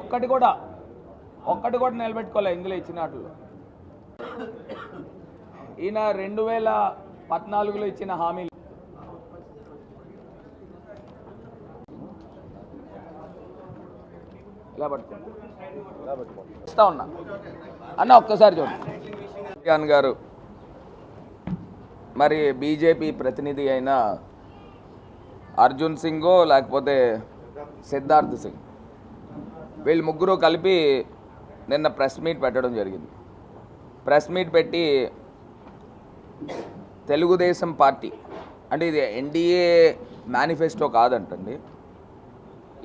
ఒక్కటి కూడా ఒక్కటి కూడా నిలబెట్టుకోలే ఇందులో ఇచ్చిన వాటిలో ఈయన రెండు వేల పద్నాలుగులో ఇచ్చిన హామీలు. ఇలా పట్టుకోండి ఇస్తా ఉన్నా. అన్న ఒక్కసారి చూడండి ఖాన్ గారు మరి బీజేపీ ప్రతినిధి అయిన అర్జున్ సింగో లేకపోతే సిద్ధార్థ్ సింగ్? వీళ్ళు ముగ్గురు కలిపి నిన్న ప్రెస్ మీట్ పెట్టడం జరిగింది. ప్రెస్ మీట్ పెట్టి తెలుగుదేశం పార్టీ అంటే ఇది ఎన్డీఏ మేనిఫెస్టో కాదంటండి.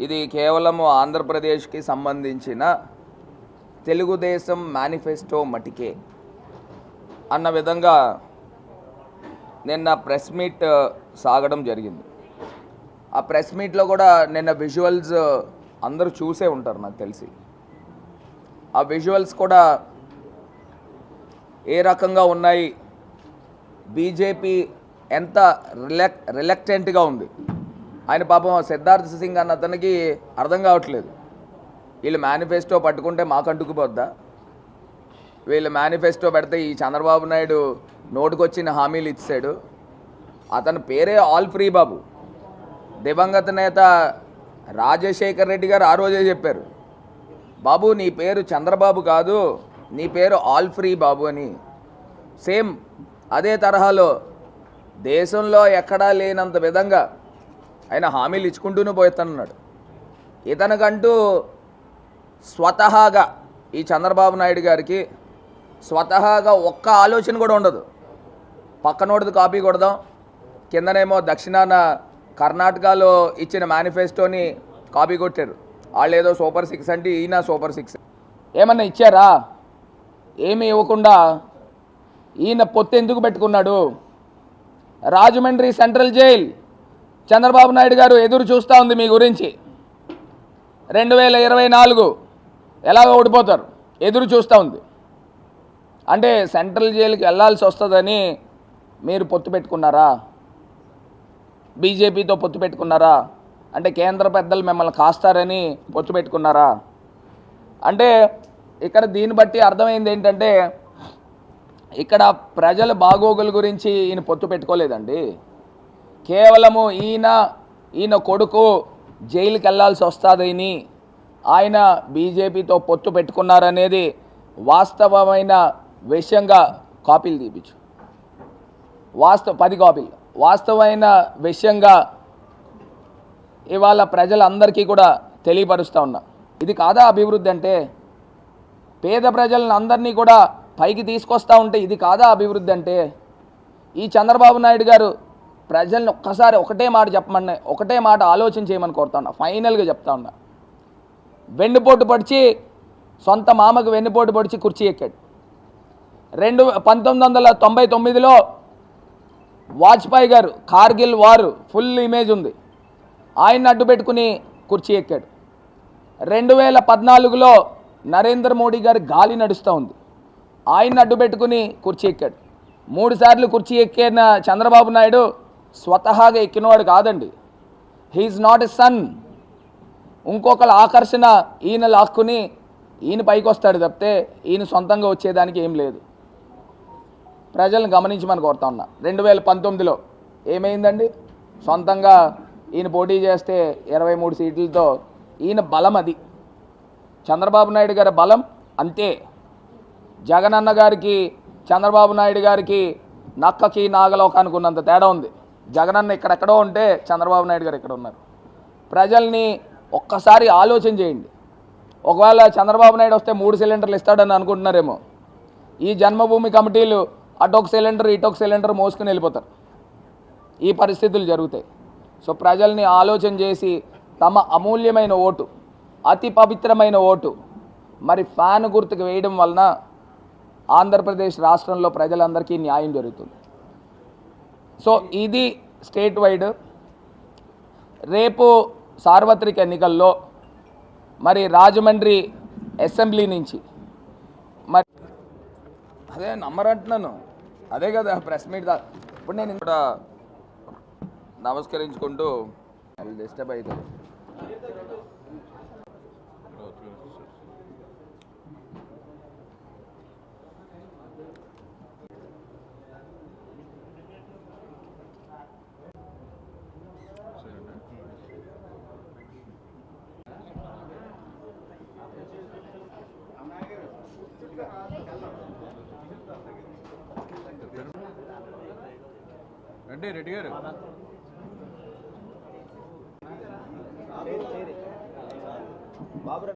ఇది కేవలం ఆంధ్రప్రదేశ్కి సంబంధించిన తెలుగుదేశం మేనిఫెస్టో మటికే అన్న విధంగా నిన్న ప్రెస్ మీట్ సాగడం జరిగింది. ఆ ప్రెస్ మీట్లో కూడా నిన్న విజువల్స్ అందరూ చూసే ఉంటారు నాకు తెలిసి. ఆ విజువల్స్ కూడా ఏ రకంగా ఉన్నాయి? బీజేపీ ఎంత రిలక్ రిలక్టెంట్గా ఉంది? ఆయన పాపం సిద్ధార్థ సింగ్ అన్న అతనికి అర్థం కావట్లేదు. వీళ్ళు మేనిఫెస్టో పట్టుకుంటే మాకు అంటుకుపోద్దా వీళ్ళు మేనిఫెస్టో పెడితే ఈ చంద్రబాబు నాయుడు నోటుకొచ్చిన హామీలు ఇచ్చాడు. అతని పేరే ఆల్ ఫ్రీ బాబు దివంగత నేత రాజశేఖర్ రెడ్డి గారు ఆ రోజే చెప్పారు బాబు నీ పేరు చంద్రబాబు కాదు నీ పేరు ఆల్ ఫ్రీ బాబు అని. సేమ్ అదే తరహాలో దేశంలో ఎక్కడా లేనంత విధంగా ఆయన హామీలు ఇచ్చుకుంటూనే పోతానన్నాడు ఇతనికంటూ స్వతహాగా ఈ చంద్రబాబు నాయుడు గారికి స్వతహాగా ఒక్క ఆలోచన కూడా ఉండదు. పక్కనోడిది కాపీ కొడదాం కిందనేమో దక్షిణాన కర్ణాటకలో ఇచ్చిన మేనిఫెస్టోని కాపీ కొట్టారు. వాళ్ళు ఏదో సూపర్ సిక్స్ అంటే ఈయన సూపర్ సిక్స్ ఏమన్నా ఇచ్చారా? ఏమి ఇవ్వకుండా ఈయన పొత్తు ఎందుకు పెట్టుకున్నాడు? రాజమండ్రి సెంట్రల్ జైల్ చంద్రబాబు నాయుడు గారు ఎదురు చూస్తూ ఉంది మీ గురించి. రెండు వేల ఇరవై నాలుగు ఎలాగో ఓడిపోతారు? ఎదురు చూస్తూ ఉంది. అంటే సెంట్రల్ జైలుకి వెళ్ళాల్సి వస్తుందని మీరు పొత్తు పెట్టుకున్నారా? బీజేపీతో పొత్తు పెట్టుకున్నారా? అంటే కేంద్ర పెద్దలు మిమ్మల్ని కాస్తారని పొత్తు పెట్టుకున్నారా? అంటే ఇక్కడ దీన్ని బట్టి అర్థమైంది ఏంటంటే ఇక్కడ ప్రజల బాగోగుల గురించి ఈయన పొత్తు పెట్టుకోలేదండి. కేవలము ఈయన ఈయన కొడుకు జైలుకి వెళ్ళాల్సి వస్తుందని ఆయన బీజేపీతో పొత్తు పెట్టుకున్నారనేది వాస్తవమైన విషయంగా కాపీలు తీపించు వాస్తవ పది కాపీలు. వాస్తవమైన విషయంగా ఇవాళ ప్రజలందరికీ కూడా తెలియపరుస్తూ ఉన్నా. ఇది కాదా అభివృద్ధి అంటే? పేద ప్రజలను అందరినీ కూడా పైకి తీసుకొస్తా ఉంటే ఇది కాదా అభివృద్ధి అంటే? ఈ చంద్రబాబు నాయుడు గారు ప్రజల్ని ఒక్కసారి ఒకటే మాట చెప్పమని ఒకటే మాట ఆలోచన చేయమని కోరుతా ఉన్నా. ఫైనల్గా చెప్తా ఉన్నా. వెన్నుపోటు పడిచి సొంత మామకు వెన్నుపోటు పడిచి కుర్చీ ఎక్కాడు. రెండు పంతొమ్మిది వందల తొంభై తొమ్మిదిలో వాజ్పేయి గారు కార్గిల్ వారు ఫుల్ ఇమేజ్ ఉంది. ఆయన్ని అడ్డు పెట్టుకుని కుర్చీ ఎక్కాడు. రెండు వేల పద్నాలుగులో నరేంద్ర మోడీ గారి గాలి నడుస్తూ ఉంది. ఆయన్ని అడ్డు పెట్టుకుని కుర్చీ ఎక్కాడు. మూడు సార్లు కుర్చీ ఎక్కిన చంద్రబాబు నాయుడు స్వతహాగా ఎక్కినవాడు కాదండి. He is not a son. ఇంకొకళ్ళ ఆకర్షణ ఈయన లాక్కుని ఈయన పైకి వస్తాడు తప్పితే ఈయన సొంతంగా వచ్చేదానికి ఏం లేదు. ప్రజలను గమనించమని కోరుతా ఉన్నా. రెండు వేల పంతొమ్మిదిలో ఏమైందండి? సొంతంగా ఈయన పోటీ చేస్తే ఇరవై మూడు సీట్లతో ఈయన బలం అది. చంద్రబాబు నాయుడు గారి బలం అంతే. జగనన్న గారికి చంద్రబాబు నాయుడు గారికి నక్కకి నాగలోకానికి ఉన్నంత తేడా ఉంది. జగనన్న ఇక్కడెక్కడో ఉంటే చంద్రబాబు నాయుడు గారు ఇక్కడ ఉన్నారు. ప్రజల్ని ఒక్కసారి ఆలోచన చేయండి. ఒకవేళ చంద్రబాబు నాయుడు వస్తే మూడు సిలిండర్లు ఇస్తాడని అనుకుంటున్నారేమో. ఈ జన్మభూమి కమిటీలు అటోక్ సిలిండర్ ఇటోక్ సిలిండర్ మోసుకుని వెళ్ళిపోతారు. ఈ పరిస్థితులు జరుగుతాయి. సో ప్రజల్ని ఆలోచన చేసి తమ అమూల్యమైన ఓటు అతి పవిత్రమైన ఓటు మరి ఫ్యాన్ గుర్తుకు వేయడం వలన ఆంధ్రప్రదేశ్ రాష్ట్రంలో ప్రజలందరికీ న్యాయం జరుగుతుంది. సో ఇది స్టేట్ వైడ్ రేపు సార్వత్రిక ఎన్నికల్లో మరి రాజమండ్రి అసెంబ్లీ నుంచి అదే నమ్మరంటున్నాను. అదే కదా ప్రెస్ మీట్ దా ఇప్పుడు నేను కూడా నమస్కరించుకుంటూ డిస్టర్బ్ అవుతుంది రెడ్డి రెడ్డి గారు